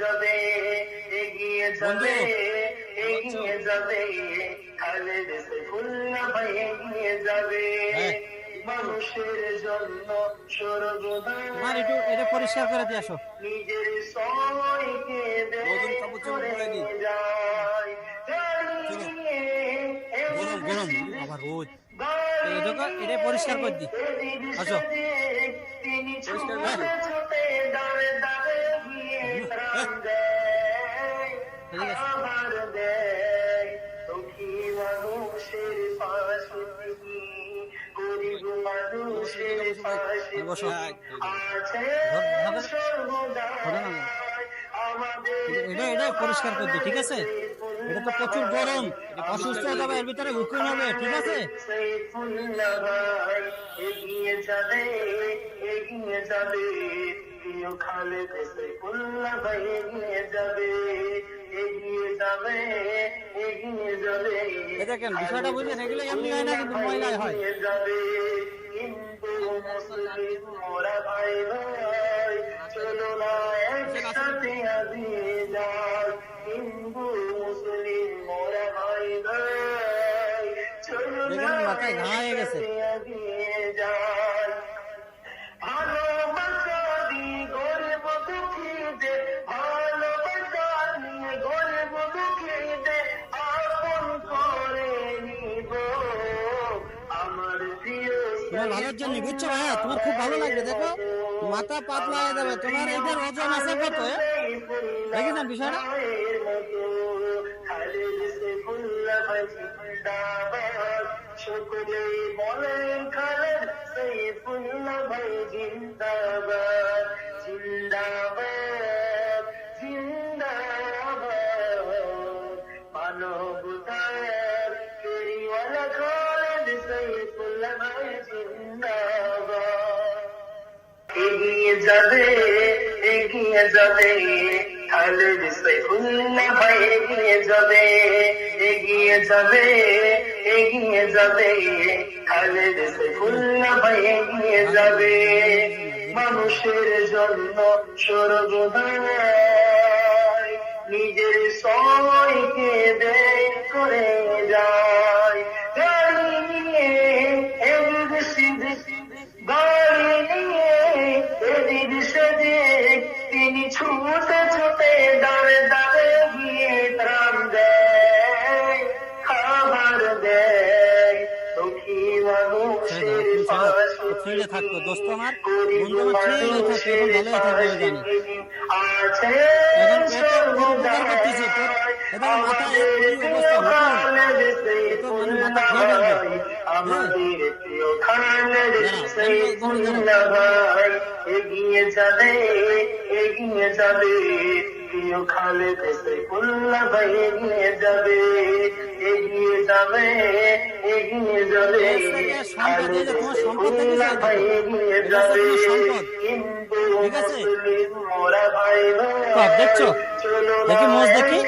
যাবে এগিয়ে যাবে এগিয়ে যাবে খালেদ সাইফুল্লাহ ভাই এগিয়ে যাবে। হ্যাঁ। মানুষের জন্য সর্বদা এটা পরিষ্কার করে দিয়ে আসো। নিজের সময়কে গরম গরম। আবার এটাকে এটা পরিষ্কার করে দি আসো। এটা এটা পরিষ্কার করে ঠিক আছে এটা তো প্রচুর গরম অসুস্থ হয়ে যাবে এর ভিতরে ভুকুন হবে ঠিক আছে প্রিয় যাবে দেখেন, বিষয়টা বুঝলেন এগুলো এমনি হয় না, কিন্তু মহিলায় হয়। মুসলিম মোরা ভাই ভাই চলো না একসাথে আগিয়ে যাই হিন্দু মুসলিম মোরা ভাই ভাই চলো না মাথায় ঘা হয়ে গেছে। ভালোর জন্য বুঝছ ভাইয়া তোমার খুব ভালো লাগবে, দেখো। মাথা পাতলা হয়ে যাবে। তোমার এটার ওজন আছে কত? দেখেছেন বিষয়টা? খালেদ সৈফুল্লাহ ভাই জিন্দাবাদ জিন্দাবাদ এগিয়ে যাবে এগিয়ে যাবে খালেদ সাইফুল্লাহ ভাই এগিয়ে যাবে এগিয়ে যাবে এগিয়ে যাবে এগিয়ে যাবে মানুষের জন্য সর্বদাই নিজের সময়কে ব্যয় করে যায় ছেড়ে থাকতো। দোস্ত আমার, বন্ধু আমার ছেড়ে থাকতো, এখন ভালোই থাকবে জানি। মানে এগিয়ে যাবে এগিয়ে যাবে ভাই এগিয়ে যাবে। যাবে এগিয়ে যাবে ভাই এগিয়ে যাবে। হিন্দু মুসলিম মোরা ভাই দেখছ? দেখি মজ দেখি।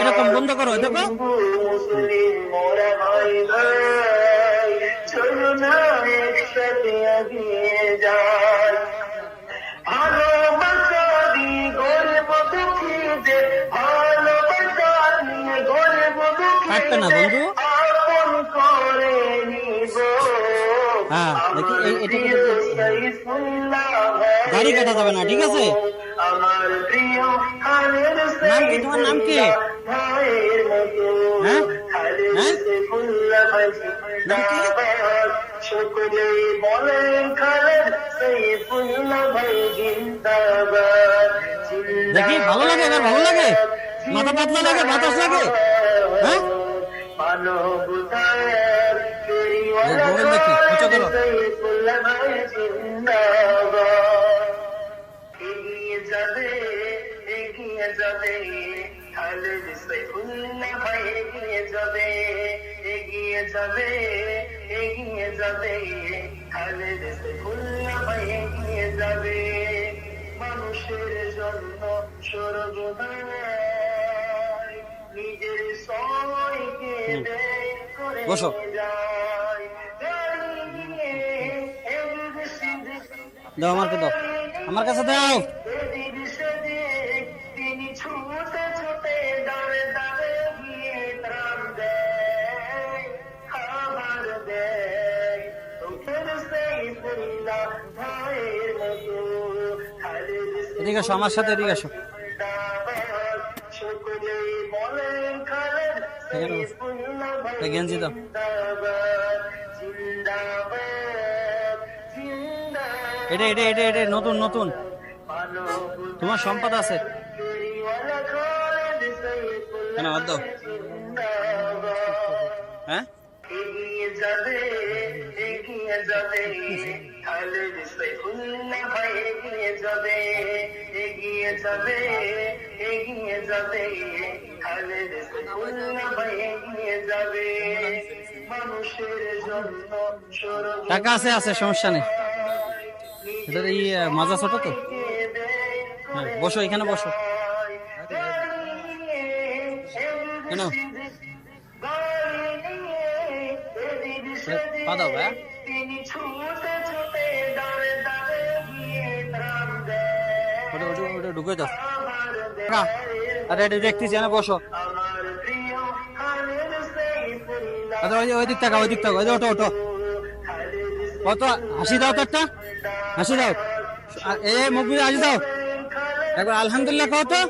এরকম বন্ধ করো, দেখো। কাটবে না, বন্ধু। হ্যাঁ, দেখি, এটা দাড়ি কাটা যাবে না, ঠিক আছে? নাম কি? তোমার নাম কি? হ্যাঁ? হ্যাঁ? নাম কি? জিন্দাবাদ। বলেন খালেদ ভাই জিন্দাবাদ দেখি, ভালো লাগে, এবার ভালো লাগে? মাথা পাতলা লাগে, বাতাস লাগে? হ্যাঁ? জিন্দাবাদ এগিয়ে যাবে এগিয়ে যাবে। এগিয়ে যাবে খালেদ সাইফুল্লাহ এগিয়ে যাবে মানুষের নিজের করে বসো। দাও আমাকে দাও। আমার কাছে দাও। আমার সাথে এদিকে আসো। গেঞ্জি এটা এটা এটা এটা নতুন নতুন। তোমার সম্পদ আছে। কেন বাদ দাও। হ্যাঁ? যাবে যাবে। এগিয়ে যাবে এগিয়ে যাবে এগিয়ে যাবে খালেদ সাইফুল্লাহ ভাই এগিয়ে যাবে মানুষের জন্য টাকা আছে আছে সমস্যা নেই। এটা এই মাজা ছোট তো। হ্যাঁ বসো এখানে বসো। কেন? পা দাও ঢুকে টাকা। আরে এটা দেখতেছি বসো। আচ্ছা ওই দিক ওই দিক ওই ওটো ওটো কত? হাসি দাও হাসি দাও। এ মুখবি হাসি দাও। একবার আলহামদুলিল্লাহ কও তো।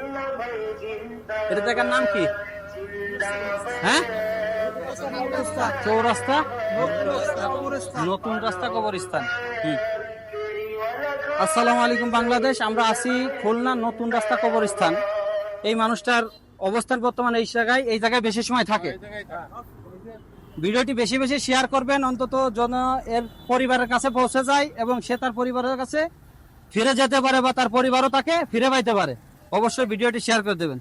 এটা জায়গার নাম কি? হ্যাঁ? চৌরাস্তা? নতুন রাস্তা কবরস্থান। হুম। আসসালামু আলাইকুম বাংলাদেশ, আমরা আছি খুলনা নতুন রাস্তা কবরস্থান। এই মানুষটার অবস্থান বর্তমানে এই জায়গায় এই জায়গায় বেশি সময় থাকে। ভিডিওটি বেশি বেশি শেয়ার করবেন, অন্তত জন এর পরিবারের কাছে পৌঁছে যায় এবং সে তার পরিবারের কাছে ফিরে যেতে পারে বা তার পরিবারও তাকে ফিরে পাইতে পারে। অবশ্যই ভিডিওটি শেয়ার করে দেবেন।